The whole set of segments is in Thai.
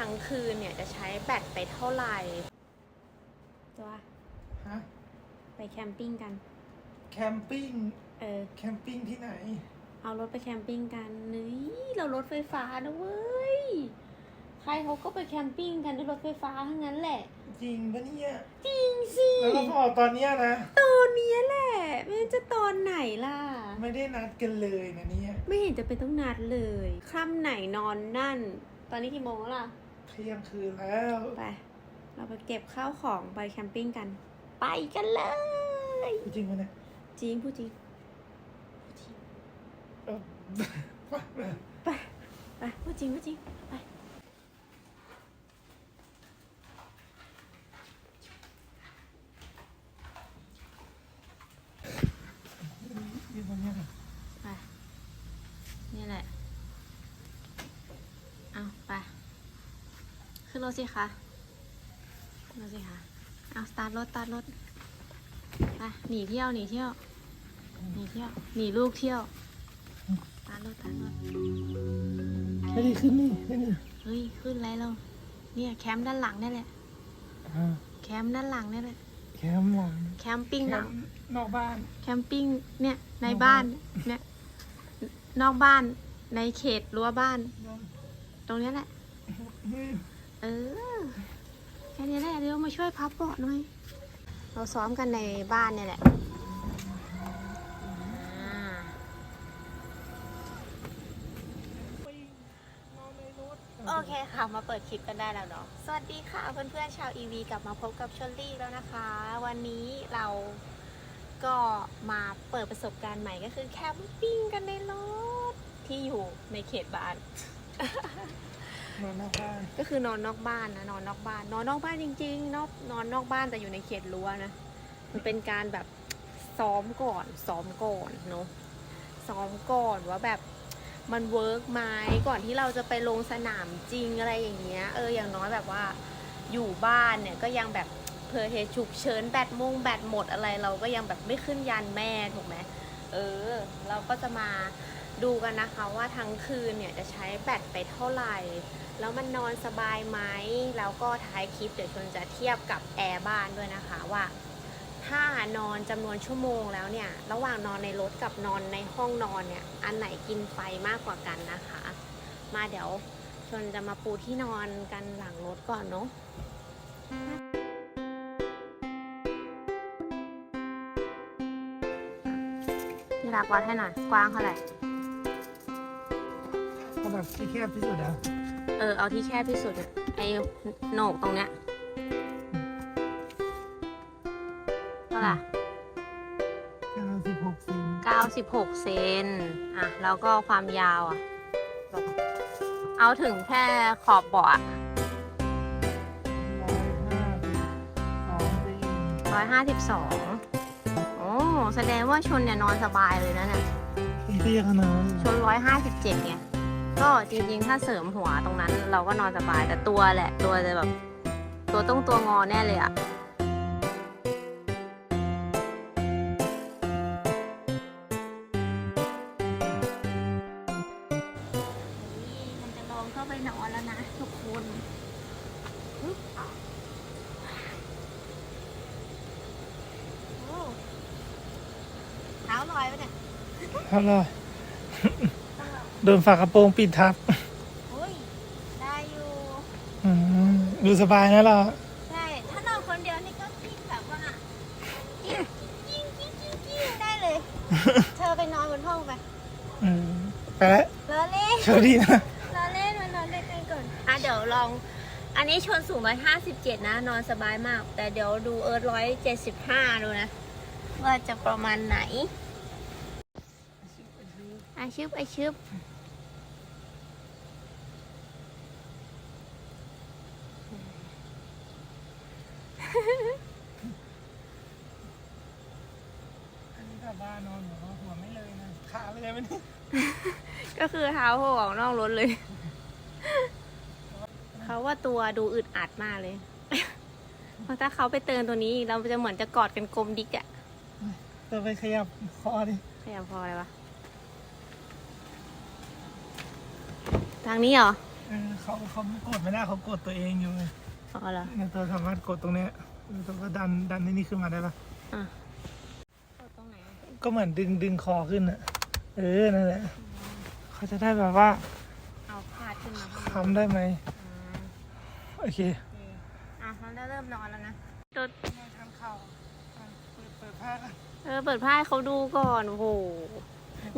ทั้งคืนเนี่ยจะใช้แบตไปเท่าไหร่ ตัวฮะไปแคมปิ้งกัน แคมปิ้งเออ แคมปิ้งที่ไหน เอารถไปแคมปิ้งกันนี่เรารถไฟฟ้านะเว้ย ใครเขาก็ไปแคมปิ้งกันด้วยรถไฟฟ้าทั้งนั้นแหละ จริงปะเนี่ยจริงสิแล้วก็พอตอนเนี้ยนะ ตอนเนี้ยแหละ ไม่รู้จะตอนไหนล่ะ ไม่ได้นัดกันเลยนะเนี่ย ไม่เห็นจะเป็นต้องนัดเลยค่ำไหนนอนนั่น ตอนนี้กี่โมงแล้วล่ะ เที่ยงคืนแล้ว ไป เราไปเก็บข้าวของไปแคมปิ้งกัน ไปกันเลย จริงปะเนี่ยจริงพูดจริงเออ ไป ไปพูดจริงพูดจริงไป ยืนตรงเนี้ย ไป นี่แหละ เอาไป ขึ้ นรถสิคะขึ้นรถสิคะเอาสตาร์ทรถสตาร์ทรถไปหนีเที่ยวหนีเที่ยวหนีเที่ยวหนีลูกเที่ยวสตาร์ทรถสตาร์ทรถไม่ได้ขึ้นนี่ขึ้นนี่เฮ้ยขึ้นไรเราเนี่ยแคมป์ด้านหลังนี่แหละอ่าแคมป์ด้านหลังนี่แหละแคมป์หลังแคมปิ้งแคหลัมงป์นอกบ้าน แคมปิ้งเนี่ยในนอกบ้าบ้านนเนี่ยนอกบ้านในเขตรั้วบ้าน ตรงเนี้ยแหละ เออ แค่นี้แหละเดี๋ยวมาช่วยพับเบาะหน่อย เราซ้อมกันในบ้านเนี่ยแหละโอเคค่ะ มาเปิดคลิปกันได้แล้วเนาะ สวัสดีค่ะเพื่อนๆชาว EV กลับมาพบกับชลลี่แล้วนะคะ วันนี้เราก็มาเปิดประสบการณ์ใหม่ก็คือแคมปิ้งกันในรถที่อยู่ในเขตบ้าน นอนนอกบ้านก็คือนอนนอกบ้านนะนอนนอกบ้าน นอนนอกบ้านจริงๆนอกนอนนอกบ้านแต่อยู่ในเขตรั้วนะมันเป็นการแบบซ้อมก่อนซ้อมก่อนเนาะซ้อมก่อนว่าแบบมันเวิร์กไหมก่อนที่เราจะไปลงสนามจริงอะไรอย่างเงี้ยเอออย่างน้อยแบบว่าอยู่บ้านเนี่ยก็ยังแบบเพอเหตุฉุกเฉินแบตมงแบตหมดอะไรเราก็ยังแบบไม่ขึ้นยันแม่ถูกไหมเออ เราก็จะมา ดูกันนะคะว่าทั้งคืนเนี่ยจะใช้แบตไปเท่าไหร่ แล้วมันนอนสบายไหม แล้วก็ท้ายคลิปเดี๋ยวชนจะเทียบกับแอร์บ้านด้วยนะคะว่า ถ้านอนจำนวนชั่วโมงแล้วเนี่ย ระหว่างนอนในรถกับนอนในห้องนอนเนี่ย อันไหนกินไฟมากกว่ากันนะคะ มาเดี๋ยวชนจะมาปูที่นอนกันหลังรถก่อนเนาะนี่รักวัดให้หน่อย กว้างเท่าไหร่ แบบที่แคบที่สุดอะเออเอาที่แคบที่สุดอะไอ้โหนกตรงเนี้ยเท่าไหร่96เซน96เซนอะ แล้วก็ความยาวอะ เอาถึงแค่ขอบเบาะอะ152โอ้แสดงว่าชนเนี่ยนอนสบายเลยนะเนี่ยเตี้ยขนาดนั้นชน157ไง ก็จริงๆ ถ้าเสริมหัวตรงนั้น เราก็นอนสบายแต่ตัวแหละตัวจะแบบ ตัวต้องตัวงอแน่เลยอะนี่มั ดนฝากระโปรงปิดทับโอ้ยได้อยู่ อืมดูสบายนะเราใช่ ถ้านอนคนเดียวนี่ก็กิ้งแบบว่ากิ้งกิ้งกิ้งกิ้งกิ้งได้เลย เธอไปนอนบนห้องไปอืมไปแล้วรอเล่นโชคดีนะ รอเล่นมานอนด้วยกันก่อน อะเดี๋ยวลอง อันนี้ชนสูงร้อยห้าสิบเจ็ดนะ นอนสบายมาก แต่เดี๋ยวดูเอิร์ธร้อยเจ็ดสิบห้าดูนะ ว่าจะประมาณไหนอาชึบอาชึบ อันนี้แบบว่านอนหัวหัวไม่เลยนะขาเลยมันก็คือเท้าโผล่ออกนอกรถเลย เขาว่าตัวดูอึดอัดมากเลย เพราะถ้าเขาไปเตือนตัวนี้เราจะเหมือนจะกอดกันกลมดิกอะจะไปขยับคอดิขยับพออะไรวะ ทางนี้เหรออเออเขาเขากดไม่ได้เขากดตัวเองอยู่ไงอ๋อเหรอ เนี่ยตัวสามารถกดตรงเนี้ย แล้วก็ดันดันนี่นี่ขึ้นมาได้ปะอะตรงไหนอะก็เหมือนดึงดึงคอขึ้นอะเออนั่นแหละเขาจะได้แบบว่าเอาพาดขึ้นมาทำได้ไหมอ่าโอเคโอเคอะเราเริ่มนอนแล้วนะตัวทำเข่าเปิดเปิดผ้าเออเปิดผ้าให้เขาดูก่อน โอ้โห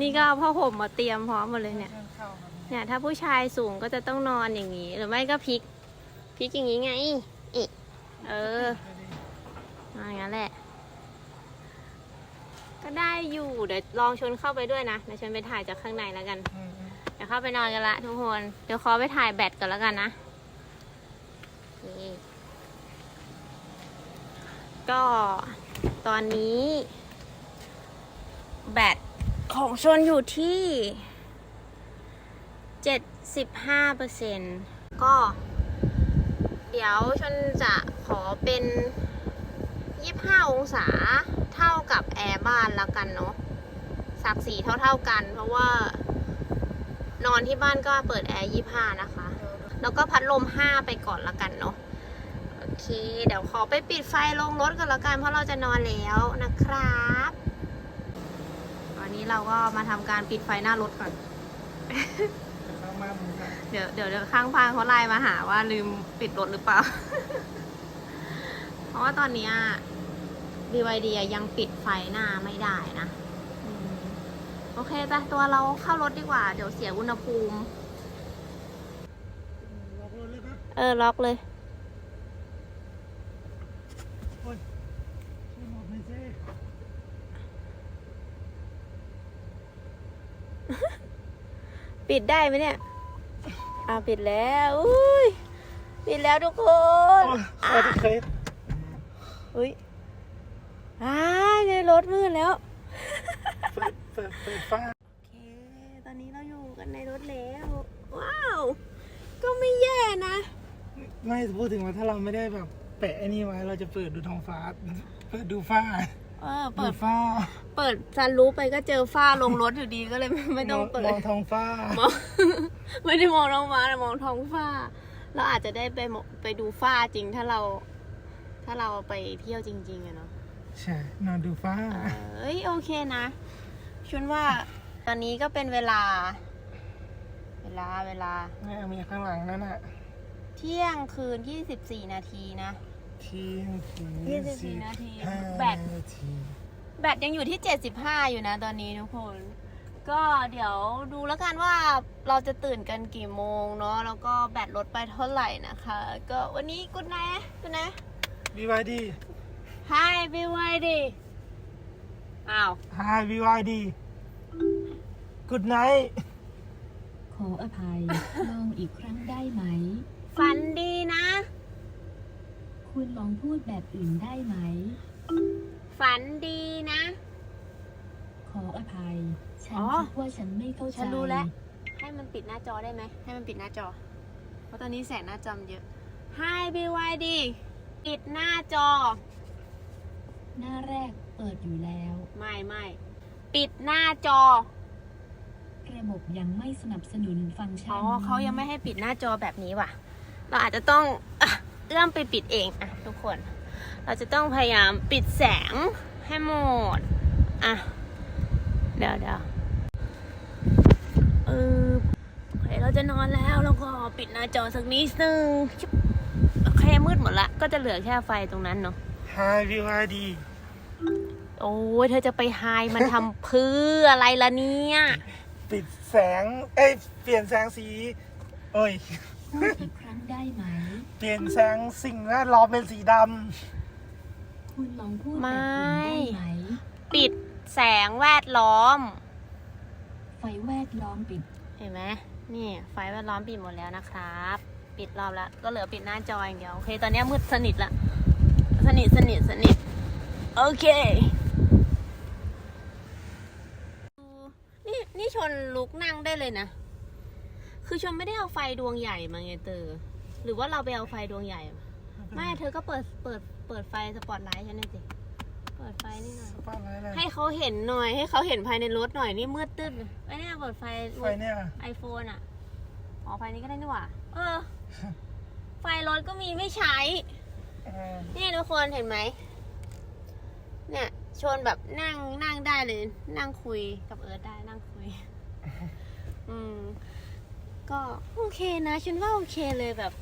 นี่ก็เอาผ้าห่มมาเตรียมพร้อมหมดเลยเนี่ย ทำเข่าแบบนี้เนี่ยถ้าผู้ชายสูงก็จะต้องนอนอย่างนี้ หรือไม่ก็พลิกพลิกอย่างนี้ไงอีเออนอน อย่างนั้นแหละ ก็ได้อยู่ เดี๋ยวลองชวนเข้าไปด้วยนะ เดี๋ยวชวนไปถ่ายจากข้างในแล้วกันอืมอืมเดี๋ยวเข้าไปนอนกันละทุกคน เดี๋ยวขอไปถ่ายแบตก่อนแล้วกันนะนี่ก็ตอนนี้ แบตของชนอยู่ที่75เปอร์เซ็นก็ เดี๋ยวชนจะขอเป็น 25องศาเท่ากับแอร์บ้านแล้วกันเนาะสักสีเท่าๆกัน เพราะว่า นอนที่บ้านก็เปิดแอร์25นะคะ แล้วก็พัดลม5ไปก่อนละกันเนาะโอเค เดี๋ยวขอไปปิดไฟลงรถกันละกันเพราะเราจะนอนแล้วนะครับ ตอนนี้เราก็มาทำการปิดไฟหน้ารถก่อนแต่ข้างมากมึงค่ะเดี๋ยวเดี๋ยวเดี๋ยวข้างบ้านเขาไลน์มาหาว่าลืมปิดรถหรือเปล่า เพราะว่าตอนเนี้ย BYD อะยังปิดไฟหน้าไม่ได้นะอืมโอเคไปตัวเราเข้ารถดีกว่า เดี๋ยวเสียอุณหภูมิล็อกรถเลยปะเออ ล็อกเลยโอ้ยช่วยหมดหน่อยสิปิดได้ไหมเนี่ยอ่าปิดแล้วอุ้ยปิดแล้วทุกคนโอ้ยสวัสดีเคยอุ้ย อ่าในรถมืดแล้ว เปิดเปิดเปิดฟ้าโอเค ตอนนี้เราอยู่กันในรถแล้ว ว้าว ก็ไม่แย่นะ ไม่พูดถึงว่าถ้าเราไม่ได้แบบแปะไอ้นี่ไว้เราจะเปิดดูท้องฟ้า เปิดดูฟ้า เออ เปิเปิดดฟ้าเปิดซันรูปไปก็เจอฝ้าลงรถอยู่ดีก็เลยไม่ไม่ต้องเปิมดองท้องฟ้ามองไม่ได้มองท้องฟ้าแต่มองท้องฟ้า เราอาจจะได้ไปมองไปดูฝ้าจริงถ้าเรา ถ้าเราไปเที่ยวจริงๆอะเนาะ ใช่ นอนดูฟ้า เอ้ยโอเคนะชวนว่าตอนนี้ก็เป็นเวลา เวลาเวลาแม่มีข้างหลังนั่นน่ะเที่ยงคืน 24 นาทีนะ เที่ยงคืนยี่สิบสี่นาทีห้าแบต นาทีแบตยังอยู่ที่ 75 อยู่นะตอนนี้ทุกคน ก็เดี๋ยวดูแล้วกันว่าเราจะตื่นกันกี่โมงเนาะแล้วก็แบตลดไปเท่าไหร่นะคะ ก็วันนี้กุดนะกุดนะ บีวายดี Hi BYD อ้าวฮายบีวายดีกูดไนท์ขออภัย ลองอีกครั้งได้ไหม ฝันดีนะ คุณลองพูดแบบอื่นได้ไหม ฝันดีนะ ขออภัย ฉันอ๋อ คิดว่าฉันไม่เข้าใจฉันรู้แล้ว ให้มันปิดหน้าจอได้ไหม ให้มันปิดหน้าจอ เพราะตอนนี้แสงหน้าจอมนเยอะ Hi BYD ปิดหน้าจอ หน้าแรกเปิดอยู่แล้ว ไม่ไม่ปิดหน้าจอ ระบบยังไม่สนับสนุนฟังก์ชันอ๋อเขายังไม่ให้ปิดหน้าจอแบบนี้ว่ะ เราอาจจะต้องอะเอื้อมไปปิดเองอะทุกคน เราจะต้องพยายามปิดแสงให้หมด อะ เดี๋ยวเดี๋ยวเออโอเคเราจะนอนแล้วแล้วก็ปิดหน้าจอสักนิดนึงชิบโอเคมืดหมดละ ก็จะเหลือแค่ไฟตรงนั้นเนาะ ฮายบีวายดีโอ้ยเธอจะไปไฮมันทำเพื่ออะไรล่ะเนี่ย ปิดแสง เอ้ย เปลี่ยนแสงสีโอ้ย พูดอีกครั้งได้ไหม เปลี่ยนแสงสิ่งแวดล้อมเป็นสีดคุณลองพูดไม่แบบอื่นได้ไหม ปิดแสงแวดล้อม ไฟแวดล้อมปิด เห็นไหมนี่ไฟแวดล้อมปิดหมดแล้วนะครับ ปิดรอบแล้ว ก็เหลือปิดหน้าจออย่างเดียว โอเค ตอนนี้มืดสนิทละ สนิทสนิทสนิทโอเค นี่นี่ชนลุกนั่งได้เลยนะ คือชนไม่ได้เอาไฟดวงใหญ่มาไงเตอหรือว่าเราไปเอาไฟดวงใหญ่มาำไม่เธอก็เปิดเปิดเปิดไฟสปอตไลท์ฉันหน่อยสิเปิดไฟนี่หน่อยฟ้าอะไรอะไรให้เขาเห็นหน่อย ให้เขาเห็นภายในรถหน่อยนี่มืดตึ๊ดไอ้เนี่ยเปิดไฟไฟเนี่ยไอโฟนอะอ๋อไฟนี้ก็ได้นี่หว่า เออ ไฟรถก็มีไม่ใช้เออ นี่ทุกคนเห็นไหม เนี่ยชวนแบบนั่งนั่งได้เลย นั่งคุยกับเอิร์ธได้นั่งคุย อืม ก็โอเคนะฉันว่าโอเคเลยแบบ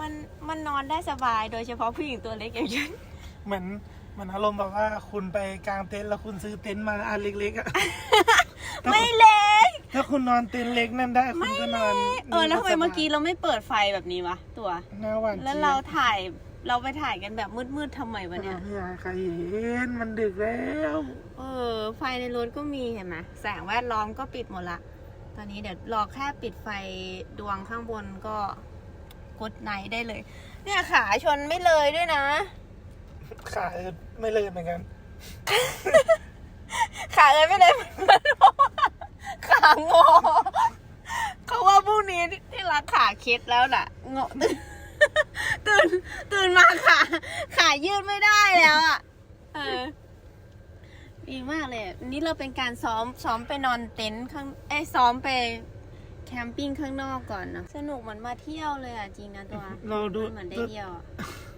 มันมันนอนได้สบายโดยเฉพาะผู้หญิงตัวเล็กอย่างฉันเหมือนเหมือนอารมณ์แบบว่าคุณไปกางเต็นท์แล้วคุณซื้อเต็นท์มาอันเล็กๆอะ ไม่เล็ก ถ้าคุณนอนเต็นท์เล็กนั่นได้คุณก็นอนเออแล้วทำไมเมื่อกี้เราไม่เปิดไฟแบบนี้วะตัวหน้าหวานแล้วเราถ่ายเราไปถ่ายกันแบบมืดๆทำไมวะเนี่ยไม่อยากให้ใครเห็นมันดึกแล้ว เออ ไฟในรถก็มีเห็นไหมแสงแวดล้อมก็ปิดหมดละ ตอนนี้เดี๋ยวรอแค่ปิดไฟดวงข้างบนก็กดไนท์ได้เลย เนี่ยขาชนไม่เลยด้วยนะ ขาไม่เลยเหมือนกัน ขาเลยไม่เลยเพราะว่า ขางอเขาว่าพรุ่งนี้ที่รักขาเคล็ดแล้วน่ะงอตื่นตื่นมาขาขายืดไม่ได้แล้วอะเออดีมากเลยนี่เราเป็นการซ้อมซ้อมไปนอนเต็นท์ข้างเอ้ยซ้อมไปแคมปิ้งข้างนอกก่อนเนอะสนุกเหมือนมาเที่ยวเลยอะจริงนะตัวเราดูมันเหมือนได้เที่ยวอะ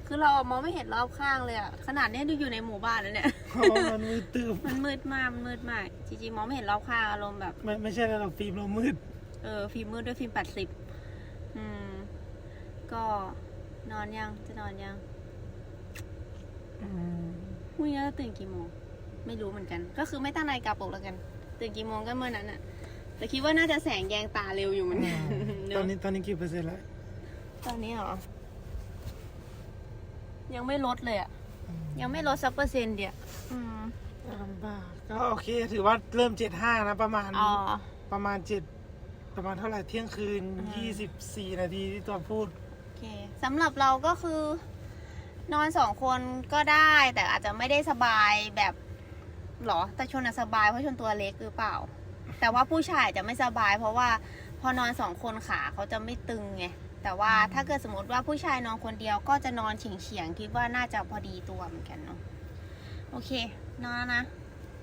คือเรามองไม่เห็นรอบข้างเลยอะขนาดเนี้ยดูอยู่ในหมู่บ้านแล้วเนี่ย เพราะมันมืดตึบมันมืดมากมันมืดมากจริงๆมองไม่เห็นรอบข้างอารมณ์แบบ ไม่ไม่ใช่แล้วเราฟิล์มเรามืด เออฟิล์มมืดด้วยฟิล์มแปดสิบอืม ก็นอนยังจะนอนยังอืมพรุ่งนี้เราตื่นกี่โมง ไม่รู้เหมือนกัน ก็คือไม่ตั้งนาฬิกาปลุกแล้วกัน ตื่นกี่โมงก็เมื่อนั้นอะแต่คิดว่าน่าจะแสงแยงตาเร็วอยู่เหมือนกันเะตอนนี้ตอนนี้กี่เปอร์เซ็นต์แล้วตอนนี้เหรอ ยังไม่ลดเลยอะยังไม่ลดสักเปอร์เซ็นต์เดียวอืมลำบากก็โอเค ถือว่าเริ่มเจ็ดห้านะประมาณอ๋อ ประมาณเจ็ดประมาณเท่าไหร่เที่ยงคืนอืม ยี่สิบสี่นาทีที่ตัวพูด โอเคสำหรับเราก็คือ นอนสองคนก็ได้ แต่อาจจะไม่ได้สบายแบบหรอ แต่ชนอะสบายเพราะชนตัวเล็กหรือเปล่า แต่ว่าผู้ชายจะไม่สบาย เพราะว่าพอนอนสองคนขาเขาจะไม่ตึงไง แต่ว่าถ้าเกิดสมมติว่าผู้ชายนอนคนเดียวก็จะนอนเฉียงเฉียงๆคิดว่าน่าจะพอดีตัวเหมือนกันเนาะโอเคนอนแล้วนะ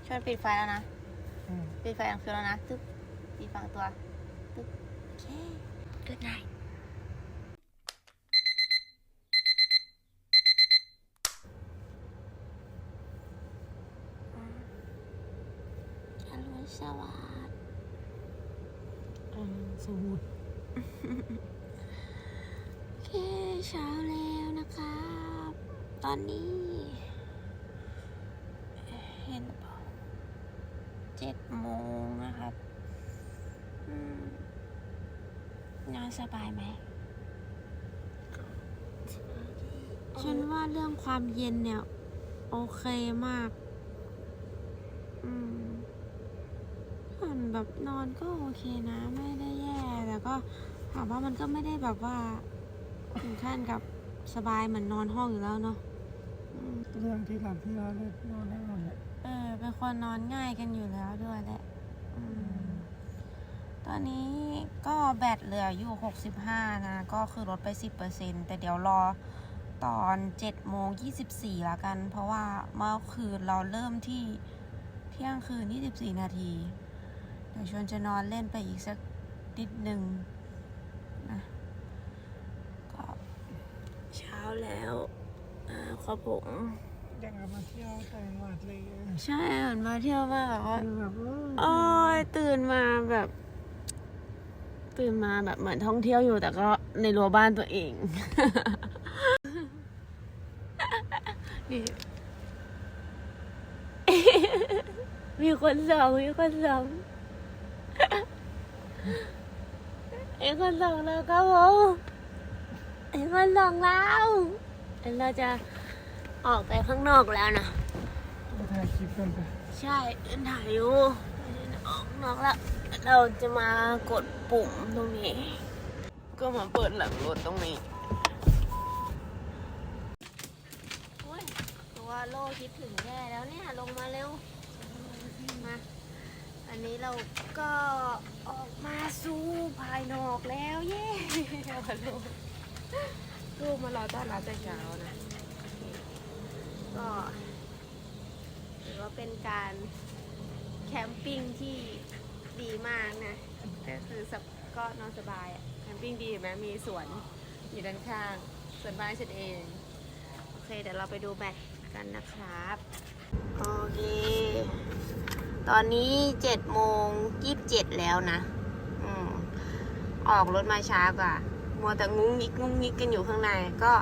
ชวนปิดไฟแล้วนะอืมปิดไฟกลางคืนแล้วนะตึ๊บปิดฝังตัวตึ๊บโอเค good night อรุณสวัสดิ์อืมสูดโอเคเช้าแล้วนะครับ ตอนนี้ เห็นเปล่าเจ็ดโมงนะครับนอนสบายไหมฉันว่าเรื่องความเย็นเนี่ย โอเคมาก อืมส่วนแบบนอนก็โอเคนะ ไม่ได้แย่ แต่ก็ถามว่ามันก็ไม่ได้แบบว่า ถึงขั้นกับสบายเหมือนนอนห้องอยู่แล้วเนาะอืมเรื่องที่หลับที่นอนเลยนอนได้หมดเลยเออเป็นคนนอนง่ายกันอยู่แล้วด้วยแหละอืมตอนนี้ก็แบตเหลืออยู่ 65 นะ ก็คือลดไป 10%แต่เดี๋ยวรอตอน7โมง24ละกัน เพราะว่าเมื่อคืนเราเริ่มที่เที่ยงคืน 24 นาที เดี๋ยวชวนจะนอนเล่นไปอีกสักนิดหนึ่งนะ ก็เช้า แล้วอ่าขอผมอยากกลับมาเที่ยวต่างจังหวัดเลยใช่เหมือนมาเที่ยวมากแบบว่าคือแบบว่าโอ้ยตื่นมาแบบ ตื่นมาแบบเหมือนท่องเที่ยวอยู่แต่ก็ในรั้วบ้านตัวเองนี่มีคนส่องมีคนส่องมีคนส่องแล้วครับผม มีคนส่องแล้วเดี๋ยวเราจะออกไปข้างนอกแล้วนะไปถ่ายคลิปกันไปใช่เดินถ่ายอยู่ออกนอกแล้ว เราจะมากดปุ่มตรงนี้ ก็มาเปิดหลังรถตรงนี้โอ้ยตัวโลคิดถึงแย่แล้วเนี่ยลงมาเร็วมาอันนี้เราก็ออกมาสู่ภายนอกแล้วเย้ ลูกลูกมารอต้อนรับแต่เช้านะก็ถือว่าเป็นการแคมปิ้งที่ดีมากนะก็คือสับก็นอนสบายอะ่ะเอมปิ้งดีเห็นไหมมีสวนอยู่ด้านข้างสวนบ้านฉันเอง โอเค เดี๋ยวเราไปดูแบตกันนะครับ โอเค ตอนนี้เจ็ดโมงยี่สิบเจ็ดแล้วนะ อืม ออกรถมาช้ากว่า มัวแต่งุ้งงิกงุ้งงิกกันอยู่ข้างใน ก็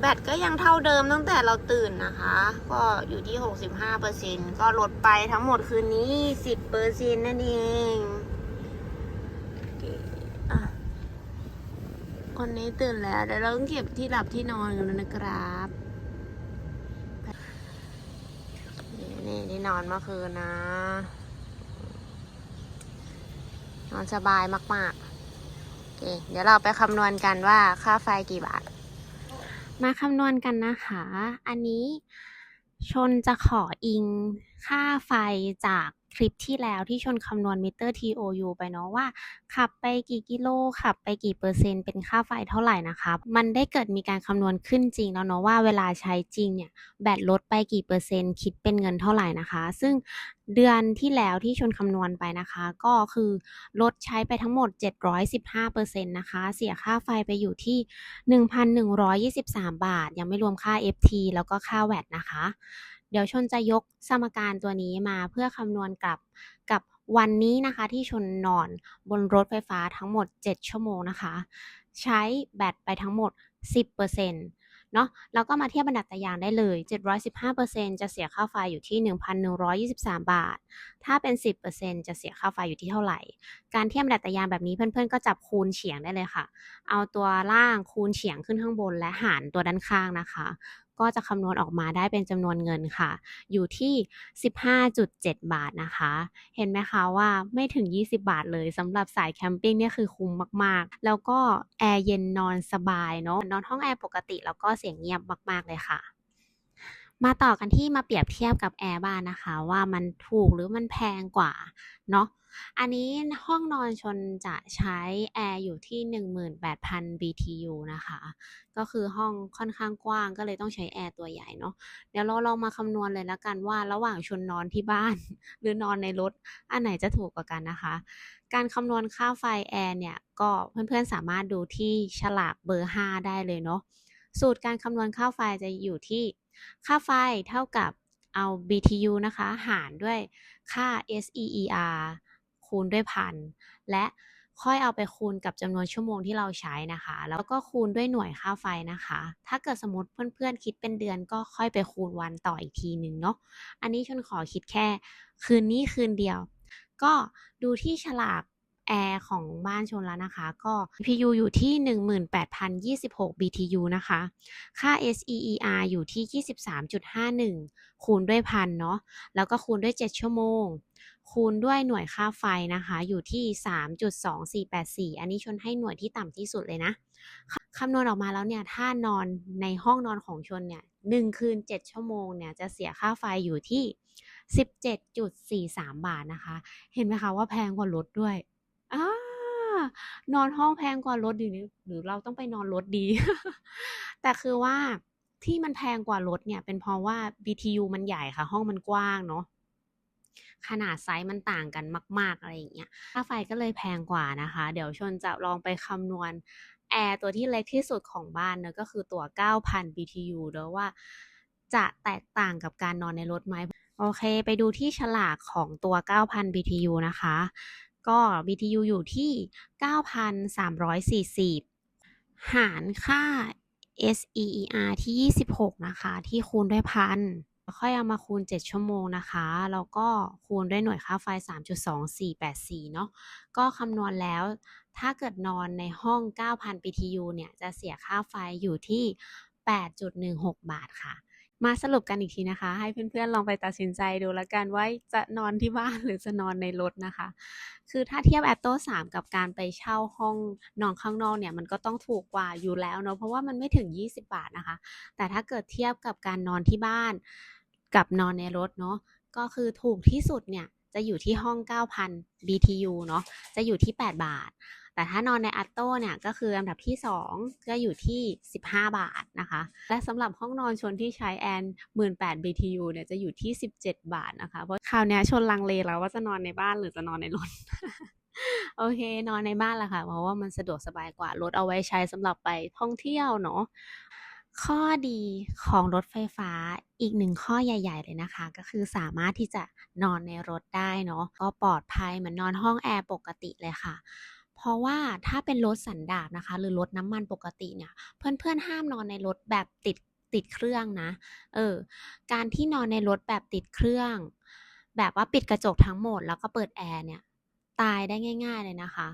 แบตก็ยังเท่าเดิมตั้งแต่เราตื่นนะคะ ก็อยู่ที่ 65เปอร์เซ็นก็ลดไปทั้งหมดคืนนี้ 10เปอร์เซ็นนั่นเองอะคนนี้ตื่นแล้วเดี๋ยวเราต้องเก็บที่หลับที่นอนกันแล้วนะครับนี่นี่นอนเมื่อคืนนะ นอนสบายมาก ๆ เดี๋ยวเราไปคำนวณกันว่าค่าไฟกี่บาท มาคำนวณกันนะคะ อันนี้ชนจะขออิงค่าไฟจาก คลิปที่แล้วที่ชนคำนวณมิเตอร์ TOU ไปเนาะว่า ขับไปกี่กิโล ขับไปกี่เปอร์เซ็นต์เป็นค่าไฟเท่าไหร่นะคะมันได้เกิดมีการคำนวณขึ้นจริงแล้วเนาะว่าเวลาใช้จริงเนี่ยแบตลดไปกี่เปอร์เซ็นต์คิดเป็นเงินเท่าไหร่นะคะ ซึ่งเดือนที่แล้วที่ชนคำนวณไปนะคะ ก็คือลดใช้ไปทั้งหมด 715%นะคะ เสียค่าไฟไปอยู่ที่ 1,123 บาท ยังไม่รวมค่า FT แล้วก็ค่าแวตนะคะ เดี๋ยวชนจะยกสมการตัวนี้มาเพื่อคำนวณกับกับวันนี้นะคะที่ชนนอนบนรถไฟฟ้าทั้งหมด 7 ชั่วโมงนะคะ ใช้แบตไปทั้งหมด 10%เนาะแล้วก็มาเทียบบรรดัตยางได้เลย 715%จะเสียค่าไฟอยู่ที่ 1,123 บาท ถ้าเป็น 10%จะเสียค่าไฟอยู่ที่เท่าไหร่ การเทียบบรรดัตยางแบบนี้เพื่อนๆ ก็จับคูณเฉียงได้เลยค่ะ เอาตัวล่างคูณเฉียงขึ้นข้างบนและหารตัวด้านข้างนะคะ ก็จะคำนวณออกมาได้เป็นจำนวนเงินค่ะ อยู่ที่ 15.7 บาทนะคะ เห็นไหมคะว่าไม่ถึง 20 บาทเลยสำหรับสายแคมปิ้งเนี่ยคือคุ้มมากๆ แล้วก็แอร์เย็นนอนสบายเนาะนอนห้องแอร์ปกติแล้วก็เสียงเงียบมาก ๆ เลยค่ะมาต่อกันที่มาเปรียบเทียบกับแอร์บ้านนะคะ ว่ามันถูกหรือมันแพงกว่าเนาะ อันนี้ห้องนอนชนจะใช้แอร์อยู่ที่ 18,000 BTU นะคะ ก็คือห้องค่อนข้างกว้างก็เลยต้องใช้แอร์ตัวใหญ่เนาะ เดี๋ยวเราลองมาคำนวณเลยล้วกันว่าระหว่างชนนอนที่บ้าน หรือนอนในรถ อันไหนจะถูกกว่ากันนะคะ การคำนวณค่าไฟแอร์เนี่ย ก็เพื่อนๆสามารถดูที่ฉลากเบอร์ 5 ได้เลยเนาะ สูตรการคำนวณค่าไฟจะอยู่ที่ค่าไฟเท่ากับเอา BTU นะคะ หารด้วยค่า SEER คูณด้วยพันและค่อยเอาไปคูณกับจำนวนชั่วโมงที่เราใช้นะคะ แล้วก็คูณด้วยหน่วยค่าไฟนะคะ ถ้าเกิดสมมติเพื่อนๆคิดเป็นเดือนก็ค่อยไปคูณวันต่ออีกทีหนึ่งเนาะ อันนี้ชนขอคิดแค่ คืนนี้คืนเดียว ก็ดูที่ฉลาก แอร์ของบ้านชนแล้วนะคะ ก็ PU อยู่ที่ 18,026 BTU นะคะ ค่า SEER อยู่ที่ 23.51 คูณด้วยพันเนาะ แล้วก็คูณด้วย 7 ชั่วโมง คูณด้วยหน่วยค่าไฟนะคะ อยู่ที่ 3.2484 อันนี้ชนให้หน่วยที่ต่ำที่สุดเลยนะ คำนวณออกมาแล้วเนี่ย ถ้านอนในห้องนอนของชนเนี่ยหนึ่งคืน 7 ชั่วโมงเนี่ย จะเสียค่าไฟอยู่ที่ 17.43 บาทนะคะ เห็นไหมคะว่าแพงกว่ารถด้วย นอนห้องแพงกว่ารถดีนี่หรือเราต้องไปนอนรถดี แต่คือว่าที่มันแพงกว่ารถเนี่ย เป็นเพราะว่า BTU มันใหญ่ค่ะ ห้องมันกว้างเนาะขนาดไซส์มันต่างกันมาก ๆ อะไรอย่างเงี้ยค่าไฟก็เลยแพงกว่านะคะ เดี๋ยวชนจะลองไปคำนวณแอร์ตัวที่เล็กที่สุดของบ้านเนะก็คือตัว 9,000 BTU เนอะว่าจะแตกต่างกับการนอนในรถไหม โอเค ไปดูที่ฉลากของตัว 9,000 BTU นะคะ ก็ BTU อยู่ที่ 9,340 หารค่า SEER ที่ 26 นะคะ ที่คูณด้วยพันค่อยเอามาคูณ 7 ชั่วโมงนะคะ แล้วก็คูณด้วยหน่วยค่าไฟ 3.2484 เนาะ ก็คำนวณแล้ว ถ้าเกิดนอนในห้อง 9,000 BTU เนี่ย จะเสียค่าไฟอยู่ที่ 8.16 บาทค่ะ มาสรุปกันอีกทีนะคะ ให้เพื่อนๆลองไปตัดสินใจดูแล้วกันว่าจะนอนที่บ้านหรือจะนอนในรถนะคะ คือถ้าเทียบ Atto 3กับการไปเช่าห้องนอนข้างนอกเนี่ยมันก็ต้องถูกกว่าอยู่แล้วเนาะเพราะว่ามันไม่ถึง 20 บาทนะคะ แต่ถ้าเกิดเทียบกับการนอนที่บ้าน กับนอนในรถเนาะก็คือถูกที่สุดเนี่ยจะอยู่ที่ห้อง 9,000 BTU เนาะจะอยู่ที่ 8 บาท แต่ถ้านอนใน Atto เนี่ยก็คืออันดับที่ 2 ก็อยู่ที่ 15 บาทนะคะ และสำหรับห้องนอนชนที่ใช้แอน18 BTU เนี่ยจะอยู่ที่ 17 บาทนะคะ เพราะคราวนี้ชนลังเลแล้วว่าจะนอนในบ้านหรือจะนอนในรถโอเคนอนในบ้านละค่ะ เพราะว่ามันสะดวกสบายกว่ารถเอาไว้ใช้สำหรับไปท่องเที่ยวเนาะข้อดีของรถไฟฟ้าอีกหนึ่งข้อใหญ่ ๆ เลยนะคะ ก็คือสามารถที่จะนอนในรถได้เนาะก็ปลอดภัยเหมือนนอนห้องแอร์ปกติเลยค่ะ ราะว่าถ้าเป็นรถสันดาปนะคะ หรือรถน้ำมันปกติเนี่ย เพื่อนๆห้ามนอนในรถแบบติดติดเครื่องนะ เออ การที่นอนในรถแบบติดเครื่อง แบบว่าปิดกระจกทั้งหมดแล้วก็เปิดแอร์เนี่ย ตายได้ง่าย ๆเลยนะคะ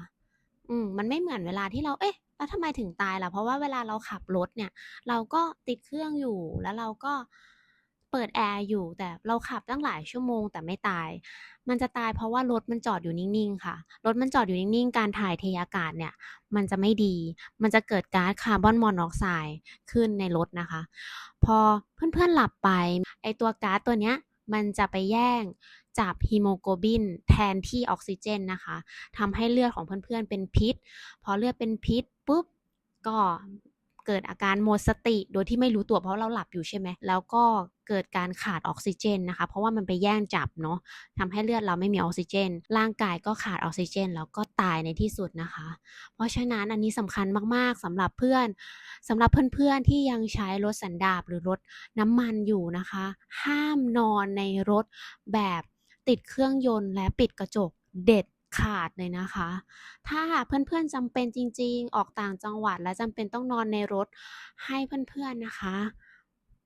อืม มันไม่เหมือนเวลาที่เรา เอ๊ะ แล้วทำไมถึงตายล่ะ เพราะว่าเวลาเราขับรถเนี่ย เราก็ติดเครื่องอยู่ แล้วเราก็ เปิดแอร์อยู่แต่เราขับตั้งหลายชั่วโมงแต่ไม่ตาย มันจะตายเพราะว่ารถมันจอดอยู่นิ่งๆค่ะ รถมันจอดอยู่นิ่งๆ การถ่ายเทอากาศเนี่ย มันจะไม่ดี มันจะเกิดก๊าซคาร์บอนมอนอกไซด์ขึ้นในรถนะคะ พอเพื่อนๆหลับไป ไอตัวก๊าซตัวเนี้ยมันจะไปแย่งจับฮีโมโกลบินแทนที่ออกซิเจนนะคะทำให้เลือดของเพื่อนๆเป็นพิษ พอเลือดเป็นพิษปุ๊บก็ เกิดอาการหมดสติ โดยที่ไม่รู้ตัวเพราะเราหลับอยู่ใช่ไหมแล้วก็เกิดการขาดออกซิเจนนะคะ เพราะว่ามันไปแย่งจับเนาะทำให้เลือดเราไม่มีออกซิเจน ร่างกายก็ขาดออกซิเจน แล้วก็ตายในที่สุดนะคะ เพราะฉะนั้นอันนี้สำคัญมากๆสำหรับเพื่อนสำหรับเพื่อนๆที่ยังใช้รถสันดาปหรือรถน้ำมันอยู่นะคะ ห้ามนอนในรถแบบติดเครื่องยนต์และปิดกระจกเด็ด ขาดเลยนะคะ ถ้าเพื่อนๆจำเป็นจริง ๆ ออกต่างจังหวัดและจำเป็นต้องนอนในรถให้เพื่อนๆนะคะ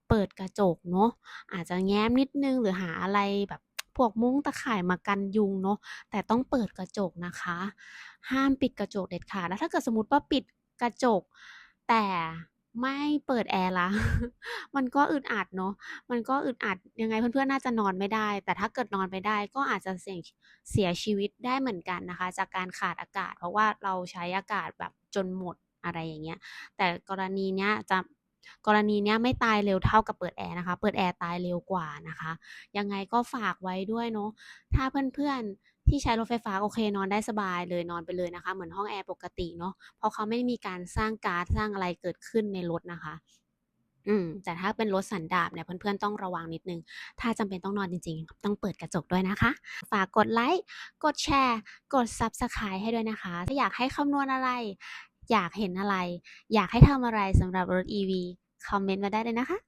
เปิดกระจกเนาะอาจจะแง้มนิดนึงหรือหาอะไรแบบพวกมุ้งตะข่ายมากันยุงเนาะแต่ต้องเปิดกระจกนะคะ ห้ามปิดกระจกเด็ดขาดแล้วถ้าเกิดสมมติว่าปิดกระจกแต่ ไม่เปิดแอร์ละ มันก็อึดอัดเนาะ มันก็อึดอัดยังไงเพื่อนๆ น่าจะนอนไม่ได้ แต่ถ้าเกิดนอนไม่ได้ก็อาจจะเสี่ยงเสียชีวิตได้เหมือนกันนะคะ จากการขาดอากาศ เพราะว่าเราใช้อากาศแบบจนหมดอะไรอย่างเงี้ย แต่กรณีเนี้ยจะกรณีเนี้ยไม่ตายเร็วเท่ากับเปิดแอร์นะคะ เปิดแอร์ตายเร็วกว่านะคะ ยังไงก็ฝากไว้ด้วยเนาะ ถ้าเพื่อนๆ ที่ใช้รถไฟฟ้าโอเคนอนได้สบายเลยนอนไปเลยนะคะ เหมือนห้องแอร์ปกติเนาะเพราะเขาไม่มีการสร้างก๊าซสร้างอะไรเกิดขึ้นในรถนะคะอืมแต่ถ้าเป็นรถสันดาปเนี่ยเพื่อนๆต้องระวังนิดนึง ถ้าจำเป็นต้องนอนจริงๆ ต้องเปิดกระจกด้วยนะคะ ฝากกดไลก์กดแชร์ กด Subscribe ให้ด้วยนะคะ ถ้าอยากให้คำนวณอะไร อยากเห็นอะไร อยากให้ทำอะไรสำหรับรถ EV คอมเมนต์มาได้เลยนะคะ